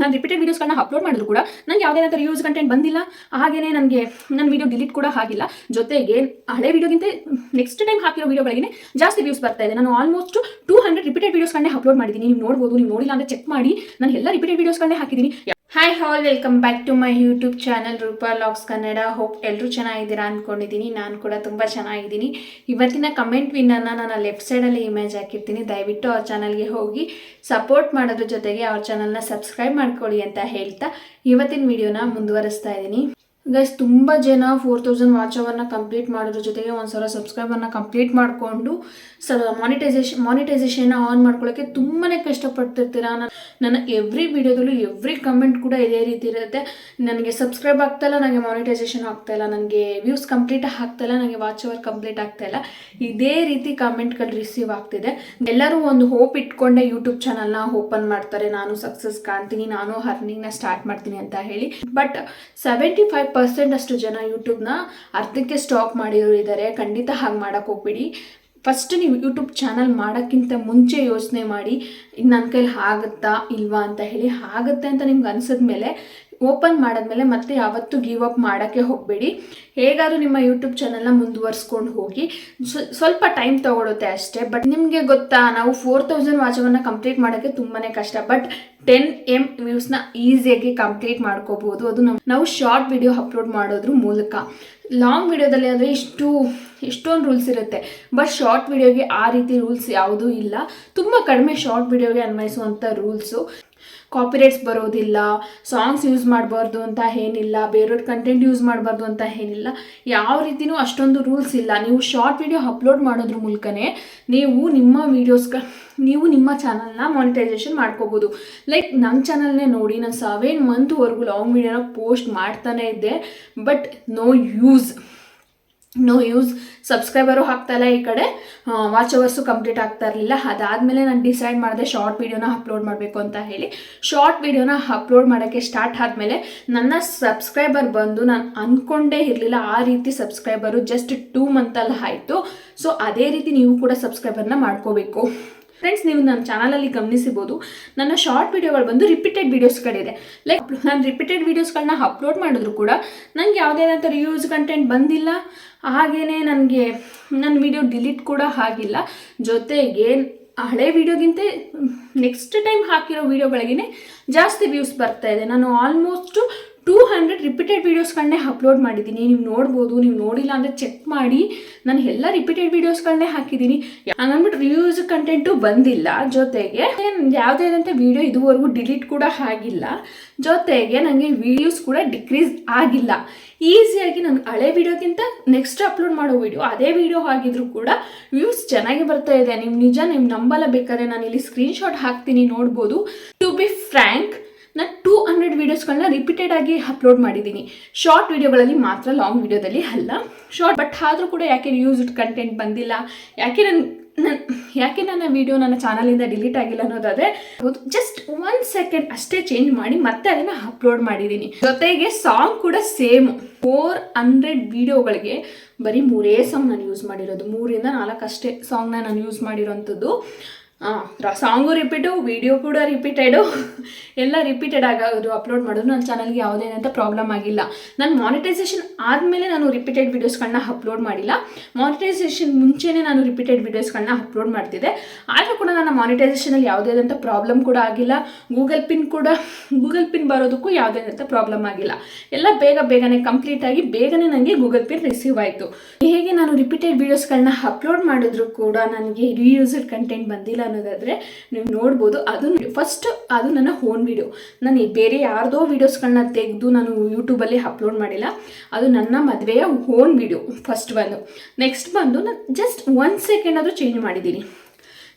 ನಾನು ರಿಪೀಟೆಡ್ ವೀಡಿಯೋಸ್ಗಳನ್ನ ಅಪ್ಲೋಡ್ ಮಾಡಿದ್ರು ಕೂಡ ನನಗೆ ಯಾವುದೇ ಯೂಸ್ ಕಂಟೆಂಟ್ ಬಂದಿಲ್ಲ, ಹಾಗೇನೆ ನನಗೆ ನನ್ನ ವಿಡಿಯೋ ಡಿಲೀಟ್ ಕೂಡ ಆಗಿಲ್ಲ. ಜೊತೆಗೆ ಹಳೆ ವೀಡಿಯೋಗಿಂತ ನೆಕ್ಸ್ಟ್ ಟೈಮ್ ಹಾಕಿರೋ ವೀಡಿಯೋಗಳಿಗೆ ಜಾಸ್ತಿ ವ್ಯೂಸ್ ಬರ್ತಾ ಇದೆ. ನಾನು ಆಲ್ಮೋಸ್ಟ್ ಟೂ ಹಂಡ್ರೆಡ್ ರಿಪೀಟೆಡ್ ವೀಡಿಯೋಸ್ಗಳನ್ನೇ ಅಪ್ಲೋಡ್ ಮಾಡಿದ್ದೀನಿ. ನೀವು ನೋಡ್ಬೋದು, ನೀವು ನೋಡಿಲ್ಲ ಅಂದರೆ ಚೆಕ್ ಮಾಡಿ. ನಾನು ಎಲ್ಲ ರಿಪೀಟೆಡ್ ವೀಡಿಯೋಸ್ಗಳನ್ನೇ ಹಾಕಿದ್ದೀನಿ. Hi all welcome back to my YouTube channel Roopa logs Kannada hope ಎಲ್ಲರೂ ಚೆನ್ನಾಗಿದ್ದೀರಾ ಅಂದ್ಕೊಂಡಿದ್ದೀನಿ ನಾನು ಕೂಡ ತುಂಬ ಚೆನ್ನಾಗಿದ್ದೀನಿ. ಇವತ್ತಿನ ಕಮೆಂಟ್ ವಿನ್ನನ್ನು ನಾನು ಲೆಫ್ಟ್ ಸೈಡಲ್ಲಿ ಇಮೇಜ್ ಹಾಕಿರ್ತೀನಿ. ದಯವಿಟ್ಟು ಅವ್ರ ಚಾನಲ್ಗೆ ಹೋಗಿ ಸಪೋರ್ಟ್ ಮಾಡೋದ್ರ ಜೊತೆಗೆ ಅವ್ರ ಚಾನಲ್ನ ಸಬ್ಸ್ಕ್ರೈಬ್ ಮಾಡ್ಕೊಳ್ಳಿ ಅಂತ ಹೇಳ್ತಾ ಇವತ್ತಿನ ವಿಡಿಯೋನ ಮುಂದುವರಿಸ್ತಾ ಇದ್ದೀನಿ. ಗೈಸ್ ತುಂಬ ಜನ ಫೋರ್ ತೌಸಂಡ್ ವಾಚ್ ಅವರ್ನ ಕಂಪ್ಲೀಟ್ ಮಾಡೋದ್ರ. ಜೊತೆಗೆ ಒಂದು ಸಬ್ಸ್ಕ್ರೈಬರ್ನ ಕಂಪ್ಲೀಟ್ ಮಾಡಿಕೊಂಡು ಸ ಮಾನಿಟೈಸೇಷನ್ ಮಾನಿಟೈಸೇಷನ್ನ ಆನ್ ಮಾಡ್ಕೊಳ್ಳೋಕ್ಕೆ ತುಂಬಾ ಕಷ್ಟಪಡ್ತಿರ್ತೀರ? ನಾನು, ನನ್ನ ಎವ್ರಿ ವೀಡಿಯೋದಲ್ಲೂ ಎವ್ರಿ ಕಮೆಂಟ್ ಕೂಡ ಇದೇ ರೀತಿ ಇರುತ್ತೆ. ನನಗೆ ಸಬ್ಸ್ಕ್ರೈಬ್ ಆಗ್ತಾಯಿಲ್ಲ ನನಗೆ ಮಾನಿಟೈಸೇಷನ್ ಆಗ್ತಾಯಿಲ್ಲ ನನಗೆ ವ್ಯೂಸ್ ಕಂಪ್ಲೀಟ್ ಆಗ್ತಾಯಿಲ್ಲ ನನಗೆ ವಾಚ್ ಅವರ್ ಕಂಪ್ಲೀಟ್ ಆಗ್ತಾಯಿಲ್ಲ ಇದೇ ರೀತಿ ಕಮೆಂಟ್ಗಳು ರಿಸೀವ್ ಆಗ್ತಿದೆ. ಎಲ್ಲರೂ ಒಂದು ಹೋಪ್ ಇಟ್ಕೊಂಡೆ ಯೂಟ್ಯೂಬ್ ಚಾನಲ್ನ ಓಪನ್ ಮಾಡ್ತಾರೆ. ನಾನು ಸಕ್ಸಸ್ ಕಾಣ್ತೀನಿ, ನಾನು ಅರ್ನಿಂಗ್ನ ಸ್ಟಾರ್ಟ್ ಮಾಡ್ತೀನಿ ಅಂತ ಹೇಳಿ. ಬಟ್ ಸೆವೆಂಟಿ ಫೈವ್ ಪರ್ಸೆಂಟ್ ಅಷ್ಟು ಜನ ಯೂಟ್ಯೂಬ್ನ ಅರ್ಧಕ್ಕೆ ಸ್ಟಾಪ್ ಮಾಡಿರೋರು ಇದ್ದಾರೆ ಖಂಡಿತ ಹಾಗೆ ಮಾಡೋಕ್ಕೆ ಹೋಗ್ಬಿಡಿ. ಫಸ್ಟ್ ನೀವು ಯೂಟ್ಯೂಬ್ ಚಾನಲ್ ಮಾಡೋಕ್ಕಿಂತ ಮುಂಚೆ ಯೋಚನೆ ಮಾಡಿ, ಇದು ನನ್ನ ಕೈಲಿ ಆಗುತ್ತಾ ಇಲ್ವಾ ಅಂತ ಹೇಳಿ ಆಗುತ್ತೆ ಅಂತ ನಿಮ್ಗೆ ಅನ್ಸಿದ್ಮೇಲೆ ಓಪನ್ ಮಾಡಿದ್ಮೇಲೆ ಮತ್ತೆ ಯಾವತ್ತೂ ಗಿವ್ ಅಪ್ ಮಾಡೋಕ್ಕೆ ಹೋಗಬೇಡಿ. ಹೇಗಾದರೂ ನಿಮ್ಮ ಯೂಟ್ಯೂಬ್ ಚಾನಲ್ನ ಮುಂದುವರ್ಸ್ಕೊಂಡು ಹೋಗಿ. ಸ್ವ- ಸ್ವಲ್ಪ ಟೈಮ್ ತೊಗೊಳುತ್ತೆ ಅಷ್ಟೇ ಬಟ್ ನಿಮಗೆ ಗೊತ್ತಾ, ನಾವು ಫೋರ್ ತೌಸಂಡ್ ವಾಚವನ್ನು ಕಂಪ್ಲೀಟ್ ಮಾಡೋಕ್ಕೆ ತುಂಬಾ ಕಷ್ಟ ಬಟ್ ಟೆನ್ ಎಂ ವ್ಯೂಸ್ನ ಈಸಿಯಾಗಿ ಕಂಪ್ಲೀಟ್ ಮಾಡ್ಕೋಬೋದು. ಅದು ನಾವು ನಾವು ಶಾರ್ಟ್ ವಿಡಿಯೋ ಅಪ್ಲೋಡ್ ಮಾಡೋದ್ರ ಮೂಲಕ. ಲಾಂಗ್ ವಿಡಿಯೋದಲ್ಲಿ ಅಂದರೆ ಇಷ್ಟು, ಎಷ್ಟೊಂದು ರೂಲ್ಸ್ ಇರುತ್ತೆ ಬಟ್ ಶಾರ್ಟ್ ವಿಡಿಯೋಗೆ ಆ ರೀತಿ ರೂಲ್ಸ್ ಯಾವುದೂ ಇಲ್ಲ. ತುಂಬ ಕಡಿಮೆ ಶಾರ್ಟ್ ವಿಡಿಯೋಗೆ ಅನ್ವಯಿಸುವಂಥ ರೂಲ್ಸು ಕಾಪಿರೈಟ್ಸ್ ಬರೋದಿಲ್ಲ ಸಾಂಗ್ಸ್ ಯೂಸ್ ಮಾಡಬಾರ್ದು ಅಂತ ಏನಿಲ್ಲ, ಬೇರೆಯವ್ರ ಕಂಟೆಂಟ್ ಯೂಸ್ ಮಾಡಬಾರ್ದು ಅಂತ ಏನಿಲ್ಲ, ಯಾವ ರೀತಿನೂ ಅಷ್ಟೊಂದು ರೂಲ್ಸ್ ಇಲ್ಲ. ನೀವು ಶಾರ್ಟ್ ವಿಡಿಯೋ ಅಪ್ಲೋಡ್ ಮಾಡೋದ್ರ ಮೂಲಕನೇ ನೀವು ನಿಮ್ಮ ವೀಡಿಯೋಸ್ಗ ನೀವು ನಿಮ್ಮ ಚಾನಲ್ನ ಮಾನಿಟೈಸೇಷನ್ ಮಾಡ್ಕೋಬೋದು. ಲೈಕ್ ನನ್ನ ಚಾನಲ್ನೇ ನೋಡಿ, ನಾನು ಸೆವೆನ್ ಮಂತ್ವರೆಗೂ ಲಾಂಗ್ ವಿಡಿಯೋನ ಪೋಸ್ಟ್ ಮಾಡ್ತಾನೆ ಇದ್ದೆ but no use no use subscriber ಇಲ್ಲ ಈ ಕಡೆ. ವಾಚ್ ಅವರ್ಸು ಕಂಪ್ಲೀಟ್ ಆಗ್ತಾ ಇರಲಿಲ್ಲ. ಅದಾದಮೇಲೆ ನಾನು ಡಿಸೈಡ್ ಮಾಡಿದೆ ಶಾರ್ಟ್ ವೀಡಿಯೋನ ಅಪ್ಲೋಡ್ ಮಾಡಬೇಕು ಅಂತ ಹೇಳಿ. ಶಾರ್ಟ್ ವೀಡಿಯೋನ ಅಪ್ಲೋಡ್ ಮಾಡೋಕ್ಕೆ ಸ್ಟಾರ್ಟ್ ಆದಮೇಲೆ ನನ್ನ ಸಬ್ಸ್ಕ್ರೈಬರ್ ಬಂದು ನಾನು ಅಂದ್ಕೊಂಡೇ ಇರಲಿಲ್ಲ. ಆ ರೀತಿ ಸಬ್ಸ್ಕ್ರೈಬರು ಜಸ್ಟ್ ಟೂ ಮಂತಲ್ಲಿ ಆಯಿತು. ಸೊ ಅದೇ ರೀತಿ ನೀವು ಕೂಡ ಸಬ್ಸ್ಕ್ರೈಬರ್ನ ಮಾಡ್ಕೋಬೇಕು. ಫ್ರೆಂಡ್ಸ್ ನೀವು ನನ್ನ ಚಾನಲಲ್ಲಿ ಗಮನಿಸಬಹುದು, ನನ್ನ ಶಾರ್ಟ್ ವಿಡಿಯೋಗಳು ಬಂದು ರಿಪೀಟೆಡ್ ವೀಡಿಯೋಸ್ಗಳಿದೆ ಲೈಕ್ ನಾನು ರಿಪೀಟೆಡ್ ವೀಡಿಯೋಸ್ಗಳನ್ನ ಅಪ್ಲೋಡ್ ಮಾಡಿದ್ರು ಕೂಡ ನನಗೆ ಯಾವುದೇ ಅಂತ ಯೂಸ್ ಕಂಟೆಂಟ್ ಬಂದಿಲ್ಲ. ಹಾಗೆಯೇ ನನಗೆ ನನ್ನ ವಿಡಿಯೋ ಡಿಲೀಟ್ ಕೂಡ ಆಗಿಲ್ಲ. ಜೊತೆಗೆ, ಹಳೆ ವಿಡಿಯೋಗಿಂತ ನೆಕ್ಸ್ಟ್ ಟೈಮ್ ಹಾಕಿರೋ ವಿಡಿಯೋಗಳಿಗೇ ಜಾಸ್ತಿ ವ್ಯೂಸ್ ಬರ್ತಾ ಇದೆ. ನಾನು ಆಲ್ಮೋಸ್ಟು ಟೂ ಹಂಡ್ರೆಡ್ ರಿಪೀಟೆಡ್ ವೀಡಿಯೋಸ್ಗಳನ್ನೇ ಅಪ್ಲೋಡ್ ಮಾಡಿದ್ದೀನಿ. ನೀವು ನೋಡ್ಬೋದು, ನೀವು ನೋಡಿಲ್ಲ ಅಂದರೆ ಚೆಕ್ ಮಾಡಿ. ನಾನು ಎಲ್ಲ ರಿಪೀಟೆಡ್ ವೀಡಿಯೋಸ್ಗಳನ್ನೇ ಹಾಕಿದ್ದೀನಿ. ಹಂಗನ್ಬಿಟ್ಟು ರಿವ್ಯೂಸ್ ಕಂಟೆಂಟು ಬಂದಿಲ್ಲ. ಜೊತೆಗೆ ಯಾವುದೇ ಆದಂಥ ವೀಡಿಯೋ ಇದುವರೆಗೂ ಡಿಲೀಟ್ ಕೂಡ ಆಗಿಲ್ಲ. ಜೊತೆಗೆ ನನಗೆ ವೀಡಿಯೋಸ್ ಕೂಡ ಡಿಕ್ರೀಸ್ ಆಗಿಲ್ಲ. ಈಸಿಯಾಗಿ ನಾನು ಹಳೆ ವೀಡಿಯೋಗಿಂತ ನೆಕ್ಸ್ಟ್ ಅಪ್ಲೋಡ್ ಮಾಡೋ ವೀಡಿಯೋ ಅದೇ ವೀಡಿಯೋ ಆಗಿದ್ರು ಕೂಡ ವ್ಯೂಸ್ ಚೆನ್ನಾಗಿ ಬರ್ತಾ ಇದೆ. ನೀವು ನಿಜ ನಿಮ್ಮ ನಂಬಲ್ಲ ಬೇಕಾದ್ರೆ ನಾನು ಇಲ್ಲಿ ಸ್ಕ್ರೀನ್ಶಾಟ್ ಹಾಕ್ತೀನಿ, ನೋಡ್ಬೋದು. ಟು ಬಿ ಫ್ರ್ಯಾಂಕ್ ನಾನು ಟೂ ಹಂಡ್ರೆಡ್ ವೀಡಿಯೋಸ್ಗಳನ್ನ ರಿಪೀಟೆಡ್ ಆಗಿ ಅಪ್ಲೋಡ್ ಮಾಡಿದ್ದೀನಿ. ಶಾರ್ಟ್ ವೀಡಿಯೋಗಳಲ್ಲಿ ಮಾತ್ರ ಲಾಂಗ್ ವೀಡಿಯೋದಲ್ಲಿ ಅಲ್ಲ. ಶಾರ್ಟ್ ಬಟ್ ಆದರೂ ಕೂಡ ಯಾಕೆ ಯೂಸ್ಡ್ ಕಂಟೆಂಟ್ ಬಂದಿಲ್ಲ? ಯಾಕೆ ನನ್ನ ನನ್ನ ಯಾಕೆ ನನ್ನ ವೀಡಿಯೋ ನನ್ನ ಚಾನಲಿಂದ ಡಿಲೀಟ್ ಆಗಿಲ್ಲ ಅನ್ನೋದಾದರೆ ಜಸ್ಟ್ ಒನ್ ಸೆಕೆಂಡ್ ಅಷ್ಟೇ ಚೇಂಜ್ ಮಾಡಿ ಮತ್ತೆ ಅದನ್ನು ಅಪ್ಲೋಡ್ ಮಾಡಿದ್ದೀನಿ. ಜೊತೆಗೆ ಸಾಂಗ್ ಕೂಡ ಸೇಮ್ ಫೋರ್ ಹಂಡ್ರೆಡ್ ವೀಡಿಯೋಗಳಿಗೆ ಬರೀ ಮೂರೇ ಸಾಂಗ್ ನಾನು ಯೂಸ್ ಮಾಡಿರೋದು. ಮೂರಿಂದ ನಾಲ್ಕು ಅಷ್ಟೇ ಸಾಂಗ್ನ ನಾನು ಯೂಸ್ ಮಾಡಿರೋಂಥದ್ದು. ಸಾಂಗು ರಿಪೀಟು ವಿಡಿಯೋ ಕೂಡ ರಿಪೀಟೆಡು ಎಲ್ಲ ರಿಪೀಟೆಡ್ ಆಗೋದು ಅಪ್ಲೋಡ್ ಮಾಡೋದು ನನ್ನ ಚಾನಲ್ಗೆ ಯಾವುದೇನಂತ ಪ್ರಾಬ್ಲಮ್ ಆಗಿಲ್ಲ. ನಾನು ಮಾನಿಟೈಸೇಷನ್ ಆದಮೇಲೆ ನಾನು ರಿಪೀಟೆಡ್ ವೀಡಿಯೋಸ್ಗಳನ್ನ ಅಪ್ಲೋಡ್ ಮಾಡಿಲ್ಲ. ಮಾನಿಟೈಸೇಷನ್ ಮುಂಚೆನೇ ನಾನು ರಿಪೀಟೆಡ್ ವೀಡಿಯೋಸ್ಗಳನ್ನ ಅಪ್ಲೋಡ್ ಮಾಡ್ತಿದ್ದೆ. ಆದರೂ ಕೂಡ ನನ್ನ ಮಾನಿಟೈಸೇಷನಲ್ಲಿ ಯಾವುದೇ ಆದಂಥ ಪ್ರಾಬ್ಲಮ್ ಕೂಡ ಆಗಿಲ್ಲ. ಗೂಗಲ್ ಪಿನ್ ಕೂಡ ಗೂಗಲ್ ಪಿನ್ ಬರೋದಕ್ಕೂ ಯಾವುದೇ ಆದಂಥ ಪ್ರಾಬ್ಲಮ್ ಆಗಿಲ್ಲ. ಎಲ್ಲ ಬೇಗ ಬೇಗನೆ ಕಂಪ್ಲೀಟ್ ಆಗಿ ಬೇಗನೆ ನನಗೆ ಗೂಗಲ್ ಪಿನ್ ರಿಸೀವ್ ಆಯಿತು. ಹೇಗೆ ನಾನು ರಿಪೀಟೆಡ್ ವೀಡಿಯೋಸ್ಗಳನ್ನ ಅಪ್ಲೋಡ್ ಮಾಡಿದ್ರು ಕೂಡ ನನಗೆ ರಿಯೂಸ್ಡ್ ಕಂಟೆಂಟ್ ಬಂದಿಲ್ಲ. ಅನ್ನೋದಾದರೆ ನೀವು ನೋಡ್ಬೋದು, ಅದು ಫಸ್ಟ್ ಅದು ನನ್ನ ಓನ್ ವಿಡಿಯೋ ನಾನು ಬೇರೆ ಯಾರ್ದೋ ವೀಡಿಯೋಸ್ಗಳನ್ನ ತೆಗೆದು ನಾನು ಯೂಟ್ಯೂಬಲ್ಲಿ ಅಪ್ಲೋಡ್ ಮಾಡಿಲ್ಲ. ಅದು ನನ್ನ ಮದುವೆಯ ಓನ್ ವಿಡಿಯೋ ಫಸ್ಟ್ ಬಂದು ನೆಕ್ಸ್ಟ್ ಬಂದು ನಾನು ಜಸ್ಟ್ ಒನ್ ಸೆಕೆಂಡ್ ಆದರೂ ಚೇಂಜ್ ಮಾಡಿದ್ದೀನಿ.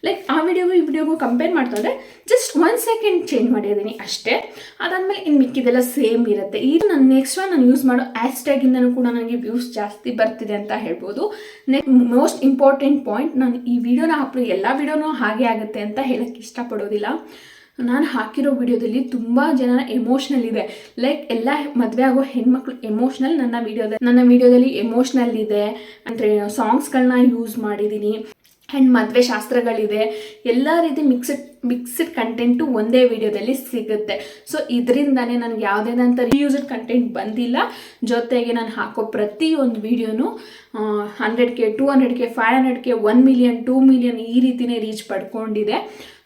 ಲೈಕ್ ಆ ವಿಡಿಯೋಗೂ ಈ ವಿಡಿಯೋಗೂ ಕಂಪೇರ್ ಮಾಡ್ತಂದ್ರೆ ಜಸ್ಟ್ ಒನ್ ಸೆಕೆಂಡ್ ಚೇಂಜ್ ಮಾಡಿದ್ದೀನಿ ಅಷ್ಟೇ. ಅದಾದಮೇಲೆ ಇನ್ನು ಮಿಕ್ಕಿದೆಲ್ಲ ಸೇಮ್ ಇರುತ್ತೆ. ಇದು ನಾನು ನೆಕ್ಸ್ಟ್ ನಾನು ಯೂಸ್ ಮಾಡೋ ಹ್ಯಾಶ್ಟ್ಯಾಗಿಂದನೂ ಕೂಡ ನನಗೆ ವ್ಯೂಸ್ ಜಾಸ್ತಿ ಬರ್ತಿದೆ ಅಂತ ಹೇಳ್ಬೋದು. ನೆಕ್ ಮೋಸ್ಟ್ ಇಂಪಾರ್ಟೆಂಟ್ ಪಾಯಿಂಟ್ ನಾನು ಈ ವಿಡಿಯೋನ ಹಾಕಿ ಎಲ್ಲ ವಿಡಿಯೋನೂ ಹಾಗೆ ಆಗುತ್ತೆ ಅಂತ ಹೇಳೋಕ್ಕೆ ಇಷ್ಟಪಡೋದಿಲ್ಲ. ನಾನು ಹಾಕಿರೋ ವಿಡಿಯೋದಲ್ಲಿ ತುಂಬ ಜನ ಎಮೋಷ್ನಲ್ ಇದೆ. ಲೈಕ್ ಎಲ್ಲ ಮದುವೆ ಆಗೋ ಹೆಣ್ಮಕ್ಳು ಎಮೋಷ್ನಲ್ ನನ್ನ ವಿಡಿಯೋದಲ್ಲಿ ನನ್ನ ವಿಡಿಯೋದಲ್ಲಿ ಎಮೋಷ್ನಲ್ ಇದೆ. ಅಂದರೆ ಸಾಂಗ್ಸ್ಗಳನ್ನ ಯೂಸ್ ಮಾಡಿದ್ದೀನಿ ಆ್ಯಂಡ್ ಮದುವೆ ಶಾಸ್ತ್ರಗಳಿದೆ ಎಲ್ಲ ರೀತಿ ಮಿಕ್ಸ್ಡ್ ಮಿಕ್ಸ್ಡ್ ಕಂಟೆಂಟು ಒಂದೇ ವಿಡಿಯೋದಲ್ಲಿ ಸಿಗುತ್ತೆ. ಸೊ ಇದರಿಂದನೇ ನನಗೆ ಯಾವುದೇನಂತ ರಿಯೂಸ್ಡ್ ಕಂಟೆಂಟ್ ಬಂದಿಲ್ಲ. ಜೊತೆಗೆ ನಾನು ಹಾಕೋ ಪ್ರತಿಯೊಂದು ವಿಡಿಯೋನು hundred K two hundred K five hundred K one million two million ಈ ರೀತಿಯೇ ರೀಚ್ ಪಡ್ಕೊಂಡಿದೆ.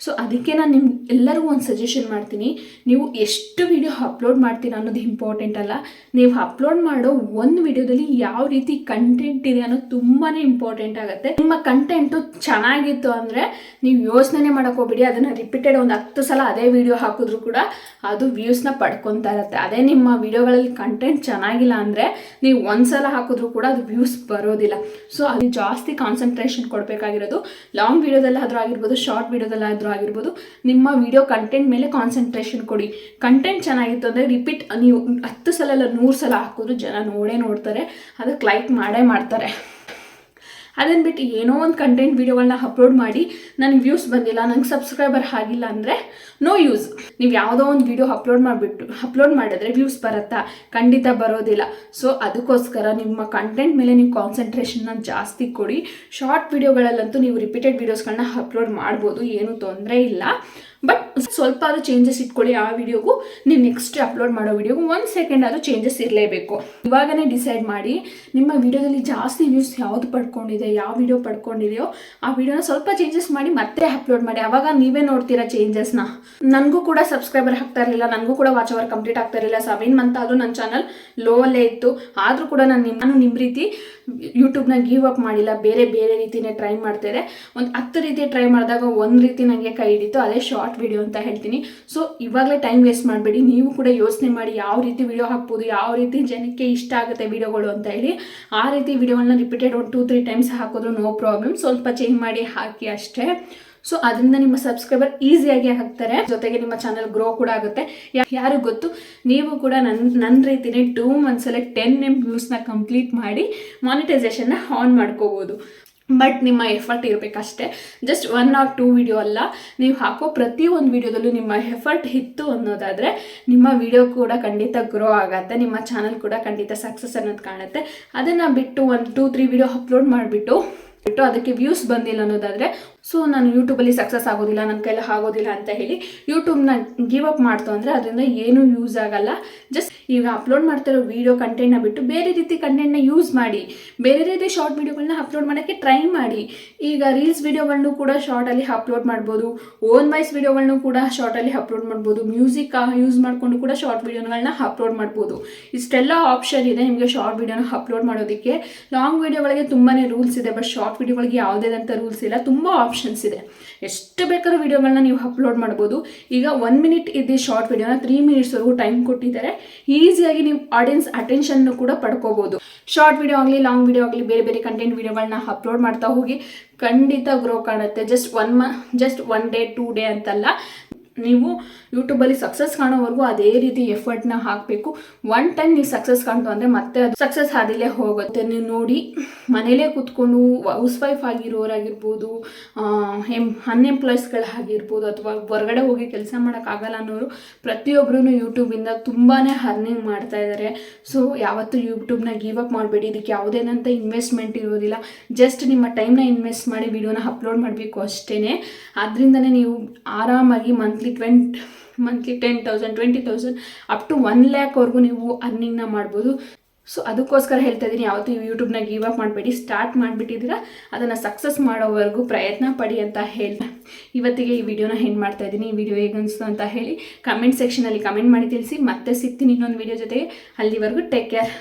ಸೊ ಅದಕ್ಕೆ ನಾನು ನಿಮ್ಗೆ ಎಲ್ಲರಿಗೂ ಒಂದು ಸಜೆಷನ್ ಮಾಡ್ತೀನಿ. ನೀವು ಎಷ್ಟು ವಿಡಿಯೋ ಅಪ್ಲೋಡ್ ಮಾಡ್ತೀರಾ ಅನ್ನೋದು ಇಂಪಾರ್ಟೆಂಟ್ ಅಲ್ಲ. ನೀವು ಅಪ್ಲೋಡ್ ಮಾಡೋ ಒಂದು ವಿಡಿಯೋದಲ್ಲಿ ಯಾವ ರೀತಿ ಕಂಟೆಂಟ್ ಇದೆ ಅನ್ನೋದು ತುಂಬಾ ಇಂಪಾರ್ಟೆಂಟ್ ಆಗುತ್ತೆ. ನಿಮ್ಮ ಕಂಟೆಂಟು ಚೆನ್ನಾಗಿತ್ತು ಅಂದರೆ, ನೀವು ಯೋಚನೆ ಮಾಡೋಕೆ ಹೋಗ್ಬಿಡಿ. ಅದನ್ನು ರಿಪೀಟೆಡ್ ಒಂದು ಹತ್ತು ಸಲ ಅದೇ ವಿಡಿಯೋ ಹಾಕಿದ್ರು ಕೂಡ ಅದು ವ್ಯೂಸ್ನ ಪಡ್ಕೊತಾ ಇರುತ್ತೆ. ಅದೇ ನಿಮ್ಮ ವಿಡಿಯೋಗಳಲ್ಲಿ ಕಂಟೆಂಟ್ ಚೆನ್ನಾಗಿಲ್ಲ ಅಂದರೆ ನೀವು ಒಂದ್ಸಲ ಹಾಕಿದ್ರು ಕೂಡ ಅದು ವ್ಯೂಸ್ ಬರೋದಿಲ್ಲ. ಸೊ ಅಲ್ಲಿ ಜಾಸ್ತಿ ಕಾನ್ಸಂಟ್ರೇಷನ್ ಕೊಡಬೇಕಾಗಿರೋದು ಲಾಂಗ್ ವಿಡಿಯೋದಲ್ಲಾದರೂ ಆಗಿರ್ಬೋದು ಶಾರ್ಟ್ ವಿಡಿಯೋದಲ್ಲಾದರೂ ಆಗಿರ್ಬೋದು, ನಿಮ್ಮ ವಿಡಿಯೋ ಕಂಟೆಂಟ್ ಮೇಲೆ ಕಾನ್ಸಂಟ್ರೇಷನ್ ಕೊಡಿ. ಕಂಟೆಂಟ್ ಚೆನ್ನಾಗಿತ್ತು ಅಂದರೆ ರಿಪೀಟ್ ನೀವು ಹತ್ತು ಸಲ ಅಲ್ಲ ನೂರು ಸಲ ಹಾಕಿದ್ರು ಜನ ನೋಡೇ ನೋಡ್ತಾರೆ. ಅದಕ್ಕೆ ಲೈಕ್ ಮಾಡೇ ಮಾಡ್ತಾರೆ. ಅದನ್ನು ಬಿಟ್ಟು ಏನೋ ಒಂದು ಕಂಟೆಂಟ್ ವೀಡಿಯೋಗಳನ್ನ ಅಪ್ಲೋಡ್ ಮಾಡಿ ನನಗೆ ವ್ಯೂಸ್ ಬಂದಿಲ್ಲ, ನಂಗೆ ಸಬ್ಸ್ಕ್ರೈಬರ್ ಆಗಿಲ್ಲ ಅಂದರೆ ನೋ ಯೂಸ್ ನೀವು ಯಾವುದೋ ಒಂದು ವಿಡಿಯೋ ಅಪ್ಲೋಡ್ ಮಾಡಿಬಿಟ್ಟು ಅಪ್ಲೋಡ್ ಮಾಡಿದ್ರೆ ವ್ಯೂಸ್ ಬರುತ್ತಾ? ಖಂಡಿತ ಬರೋದಿಲ್ಲ. ಸೊ ಅದಕ್ಕೋಸ್ಕರ ನಿಮ್ಮ ಕಂಟೆಂಟ್ ಮೇಲೆ ನೀವು ಕಾನ್ಸಂಟ್ರೇಷನ್ನ ಜಾಸ್ತಿ ಕೊಡಿ. ಶಾರ್ಟ್ ವೀಡಿಯೋಗಳಲ್ಲಂತೂ ನೀವು ರಿಪೀಟೆಡ್ ವೀಡಿಯೋಸ್ಗಳನ್ನ ಅಪ್ಲೋಡ್ ಮಾಡ್ಬೋದು, ಏನೂ ತೊಂದರೆ ಇಲ್ಲ. ಬಟ್ ಸ್ವಲ್ಪ ಆದರೂ ಚೇಂಜಸ್ ಇಟ್ಕೊಳ್ಳಿ ಆ ವಿಡಿಯೋಗೂ ನೀವು ನೆಕ್ಸ್ಟ್ ಅಪ್ಲೋಡ್ ಮಾಡೋ ವಿಡಿಯೋಗೂ ಒಂದು ಸೆಕೆಂಡ್ ಆದರೂ ಚೇಂಜಸ್ ಇರಲೇಬೇಕು. ಇವಾಗನೇ ಡಿಸೈಡ್ ಮಾಡಿ, ನಿಮ್ಮ ವಿಡಿಯೋದಲ್ಲಿ ಜಾಸ್ತಿ ವ್ಯೂಸ್ ಯಾವುದು ಪಡ್ಕೊಂಡಿದೆ, ಯಾವ ವಿಡಿಯೋ ಪಡ್ಕೊಂಡಿದೆಯೋ ಆ ವಿಡಿಯೋನ ಸ್ವಲ್ಪ ಚೇಂಜಸ್ ಮಾಡಿ ಮತ್ತೆ ಅಪ್ಲೋಡ್ ಮಾಡಿ. ಅವಾಗ ನೀವೇ ನೋಡ್ತೀರಾ ಚೇಂಜಸ್ನ ನನಗೂ ಕೂಡ ಸಬ್ಸ್ಕ್ರೈಬರ್ ಆಗ್ತಾ ಇರಲಿಲ್ಲ, ನನಗೂ ಕೂಡ ವಾಚ್ ಅವರ್ ಕಂಪ್ಲೀಟ್ ಆಗ್ತಾ ಇರಲಿಲ್ಲ. ಸೆವೆನ್ ಮಂತ್ ಆದರೂ ನನ್ನ ಚಾನಲ್ ಲೋ ಅಲ್ಲೇ ಇತ್ತು. ಆದರೂ ಕೂಡ ನಾನು ನಿಮ್ಮ ನಾನು ನಿಮ್ಮ ರೀತಿ ಯೂಟ್ಯೂಬ್ನ ಗಿವ್ ಅಪ್ ಮಾಡಿಲ್ಲ. ಬೇರೆ ಬೇರೆ ರೀತಿನೇ ಟ್ರೈ ಮಾಡ್ತಿದ್ದೆ ಒಂದು ಹತ್ತು ರೀತಿ ಟ್ರೈ ಮಾಡಿದಾಗ ಒಂದು ರೀತಿ ನನಗೆ ಕೈ ಹಿಡಿತು. ಅದೇ ಶಾರ್ಟ್ ವಿಡಿಯೋ ಅಂತ ಹೇಳ್ತೀನಿ. ಸೊ ಇವಾಗಲೇ ಟೈಮ್ ವೇಸ್ಟ್ ಮಾಡಬೇಡಿ. ನೀವು ಕೂಡ ಯೋಚನೆ ಮಾಡಿ ಯಾವ ರೀತಿ ವಿಡಿಯೋ ಹಾಕ್ಬೋದು, ಯಾವ ರೀತಿ ಜನಕ್ಕೆ ಇಷ್ಟ ಆಗುತ್ತೆ ವಿಡಿಯೋಗಳು ಅಂತ ಹೇಳಿ. ಆ ರೀತಿ ವಿಡಿಯೋಗಳನ್ನ ರಿಪೀಟೆಡ್ ಒಂದು ಟೂ ತ್ರೀ ಟೈಮ್ಸ್ ಹಾಕಿದ್ರು ನೋ ಪ್ರಾಬ್ಲಮ್ ಸ್ವಲ್ಪ ಚೇಂಜ್ ಮಾಡಿ ಹಾಕಿ ಅಷ್ಟೇ. ಸೊ ಅದರಿಂದ ನಿಮ್ಮ ಸಬ್ಸ್ಕ್ರೈಬರ್ ಈಸಿಯಾಗಿ ಹಾಕ್ತಾರೆ. ಜೊತೆಗೆ ನಿಮ್ಮ ಚಾನಲ್ ಗ್ರೋ ಕೂಡ ಆಗುತ್ತೆ. ಯಾರು ಗೊತ್ತು? ನೀವು ಕೂಡ ನನ್ನ ನನ್ನ ರೀತಿನೇ ಟೂ ಮಂತ್ಸಲ್ಲೇ ಟೆನ್ ಎಂ ವ್ಯೂಸ್ನ ಕಂಪ್ಲೀಟ್ ಮಾಡಿ ಮಾನಿಟೈಸೇಷನ್ನ ಆನ್ ಮಾಡ್ಕೋಬೋದು. ಬಟ್ ನಿಮ್ಮ effort ಇರಬೇಕಷ್ಟೇ. Just one or two video ಅಲ್ಲ. ನೀವು ಹಾಕೋ ಪ್ರತಿಯೊಂದು ವಿಡಿಯೋದಲ್ಲೂ ನಿಮ್ಮ ಎಫರ್ಟ್ ಇತ್ತು ಅನ್ನೋದಾದರೆ ನಿಮ್ಮ ವಿಡಿಯೋ ಕೂಡ ಖಂಡಿತ ಗ್ರೋ ಆಗುತ್ತೆ. ನಿಮ್ಮ ಚಾನಲ್ ಕೂಡ ಖಂಡಿತ ಸಕ್ಸಸ್ ಅನ್ನೋದು ಕಾಣುತ್ತೆ. ಅದನ್ನು ಬಿಟ್ಟು ಒಂದು ಟೂ ತ್ರೀ ವಿಡಿಯೋ ಅಪ್ಲೋಡ್ ಮಾಡಿಬಿಟ್ಟು, ಬಿಟ್ಟು ಅದಕ್ಕೆ ವ್ಯೂಸ್ ಬಂದಿಲ್ಲ ಅನ್ನೋದಾದರೆ ಸೊ ನಾನು ಯೂಟ್ಯೂಬಲ್ಲಿ ಸಕ್ಸಸ್ ಆಗೋದಿಲ್ಲ ನನ್ನ ಕೈಲಿ ಆಗೋದಿಲ್ಲ ಅಂತ ಹೇಳಿ ಯೂಟ್ಯೂಬ್ನ ಗಿವ್ ಅಪ್ ಮಾಡ್ತು ಅಂದರೆ ಅದರಿಂದ ಏನೂ ಯೂಸ್ ಆಗಲ್ಲ. ಜಸ್ಟ್ ಈಗ ಅಪ್ಲೋಡ್ ಮಾಡ್ತಿರೋ ವೀಡಿಯೋ ಕಂಟೆಂಟ್ನ ಬಿಟ್ಟು ಬೇರೆ ರೀತಿ ಕಂಟೆಂಟ್ನ ಯೂಸ್ ಮಾಡಿ, ಬೇರೆ ರೀತಿ ಶಾರ್ಟ್ ವೀಡಿಯೋಗಳನ್ನ ಅಪ್ಲೋಡ್ ಮಾಡೋಕ್ಕೆ ಟ್ರೈ ಮಾಡಿ. ಈಗ ರೀಲ್ಸ್ ವೀಡಿಯೋಗಳನ್ನು ಕೂಡ ಶಾರ್ಟಲ್ಲಿ ಅಪ್ಲೋಡ್ ಮಾಡ್ಬೋದು ಓನ್ ವಾಯ್ಸ್ ವೀಡಿಯೋಗಳನ್ನು ಕೂಡ ಶಾರ್ಟಲ್ಲಿ ಅಪ್ಲೋಡ್ ಮಾಡ್ಬೋದು ಮ್ಯೂಸಿಕ್ ಯೂಸ್ ಮಾಡಿಕೊಂಡು ಕೂಡ ಶಾರ್ಟ್ ವೀಡಿಯೋಗಳನ್ನ ಅಪ್ಲೋಡ್ ಮಾಡ್ಬೋದು. ಇಷ್ಟೆಲ್ಲ ಆಪ್ಷನ್ ಇದೆ ನಿಮಗೆ ಶಾರ್ಟ್ ವೀಡಿಯೋನ ಅಪ್ಲೋಡ್ ಮಾಡೋದಕ್ಕೆ. ಲಾಂಗ್ ವೀಡಿಯೋಗಳಿಗೆ ತುಂಬಾ ರೂಲ್ಸ್ ಇದೆ ಬಟ್ ಶಾರ್ಟ್ ವೀಡಿಯೋಗಳಿಗೆ ಅಂತ ರೂಲ್ಸ್ ಇಲ್ಲ, ತುಂಬ ಆಪ್ಷನ್ಸ್ ಇದೆ. ಎಷ್ಟು ಬೇಕಾದ್ರೂ ವೀಡಿಯೋಗಳನ್ನ ನೀವು ಅಪ್ಲೋಡ್ ಮಾಡ್ಬೋದು. ಈಗ ಒನ್ ಮಿನಿಟ್ ಇದೆ ಶಾರ್ಟ್ ವೀಡಿಯೋನ ತ್ರೀ ಮಿನಿಟ್ಸ್ವರೆಗೂ ಟೈಮ್ ಕೊಟ್ಟಿದ್ದಾರೆ. ಈಸಿಯಾಗಿ ನೀವು ಆಡಿಯನ್ಸ್ ಅಟೆನ್ಷನ್ ಕೂಡ ಪಡ್ಕೋಬಹುದು ಶಾರ್ಟ್ ವಿಡಿಯೋ ಆಗಲಿ ಲಾಂಗ್ ವಿಡಿಯೋ ಆಗಲಿ, ಬೇರೆ ಬೇರೆ ಕಂಟೆಂಟ್ ವಿಡಿಯೋಗಳನ್ನ ಅಪ್ಲೋಡ್ ಮಾಡ್ತಾ ಹೋಗಿ ಖಂಡಿತ ಗ್ರೋ ಕಾಣುತ್ತೆ. ಜಸ್ಟ್ ಒನ್ ಮ just one day two day ಅಂತಲ್ಲ. ನೀವು ಯೂಟ್ಯೂಬಲ್ಲಿ ಸಕ್ಸಸ್ ಕಾಣೋವರೆಗೂ ಅದೇ ರೀತಿ ಎಫರ್ಟ್ನ ಹಾಕಬೇಕು. ಒನ್ ಟೈಮ್ ನೀವು ಸಕ್ಸಸ್ ಕಾಣ್ತು ಅಂದರೆ ಮತ್ತೆ ಅದು ಸಕ್ಸಸ್ ಆದಲ್ಲೇ ಹೋಗುತ್ತೆ. ನೀವು ನೋಡಿ, ಮನೇಲೇ ಕೂತ್ಕೊಂಡು ಹೌಸ್ ವೈಫ್ ಆಗಿರೋರಾಗಿರ್ಬೋದು ಎಂ ಅನ್ಎಂಪ್ಲಾಯ್ಸ್ಗಳಾಗಿರ್ಬೋದು ಅಥವಾ ಹೊರಗಡೆ ಹೋಗಿ ಕೆಲಸ ಮಾಡೋಕ್ಕಾಗಲ್ಲ ಅನ್ನೋರು ಪ್ರತಿಯೊಬ್ಬರೂ ಯೂಟ್ಯೂಬಿಂದ ತುಂಬಾ ಅರ್ನಿಂಗ್ ಮಾಡ್ತಾ ಇದ್ದಾರೆ ಸೊ ಯಾವತ್ತೂ ಯೂಟ್ಯೂಬ್ನ ಗೀವ್ ಅಪ್ ಮಾಡಬೇಡಿ. ಇದಕ್ಕೆ ಯಾವುದೇನಂತ ಇನ್ವೆಸ್ಟ್ಮೆಂಟ್ ಇರೋದಿಲ್ಲ. ಜಸ್ಟ್ ನಿಮ್ಮ ಟೈಮ್ನ ಇನ್ವೆಸ್ಟ್ ಮಾಡಿ ವಿಡಿಯೋನ ಅಪ್ಲೋಡ್ ಮಾಡಬೇಕು ಅಷ್ಟೇ ಅದರಿಂದನೇ ನೀವು ಆರಾಮಾಗಿ monthly twenty monthly ten thousand twenty thousand up to one ಲ್ಯಾಕ್ವರೆಗೂ ನೀವು ಅರ್ನಿಂಗ್ನ ಮಾಡ್ಬೋದು. ಸೊ ಅದಕ್ಕೋಸ್ಕರ ಹೇಳ್ತಾ ಇದ್ದೀನಿ, ಯಾವತ್ತೂ ಯೂಟ್ಯೂಬ್ನ ಗಿವ್ ಅಪ್ ಮಾಡಬೇಡಿ ಸ್ಟಾರ್ಟ್ ಮಾಡಿಬಿಟ್ಟಿದ್ದೀರಾ, ಅದನ್ನು ಸಕ್ಸಸ್ ಮಾಡೋವರೆಗೂ ಪ್ರಯತ್ನ ಪಡಿ ಅಂತ ಹೇಳಿ, ಇವತ್ತಿಗೆ ಈ ವಿಡಿಯೋನ ಹೆಂಗೆ ಮಾಡ್ತಾ ಇದ್ದೀನಿ. ಈ ವಿಡಿಯೋ ಹೇಗೆ ಅನಿಸ್ತು ಅಂತ ಹೇಳಿ ಕಮೆಂಟ್ ಸೆಕ್ಷನಲ್ಲಿ ಕಮೆಂಟ್ ಮಾಡಿ ತಿಳಿಸಿ, ಮತ್ತೆ ಸಿಗ್ತೀನಿ ಇನ್ನೊಂದು ವಿಡಿಯೋ ಜೊತೆಗೆ. ಅಲ್ಲಿವರೆಗೂ ಟೇಕ್ ಕೇರ್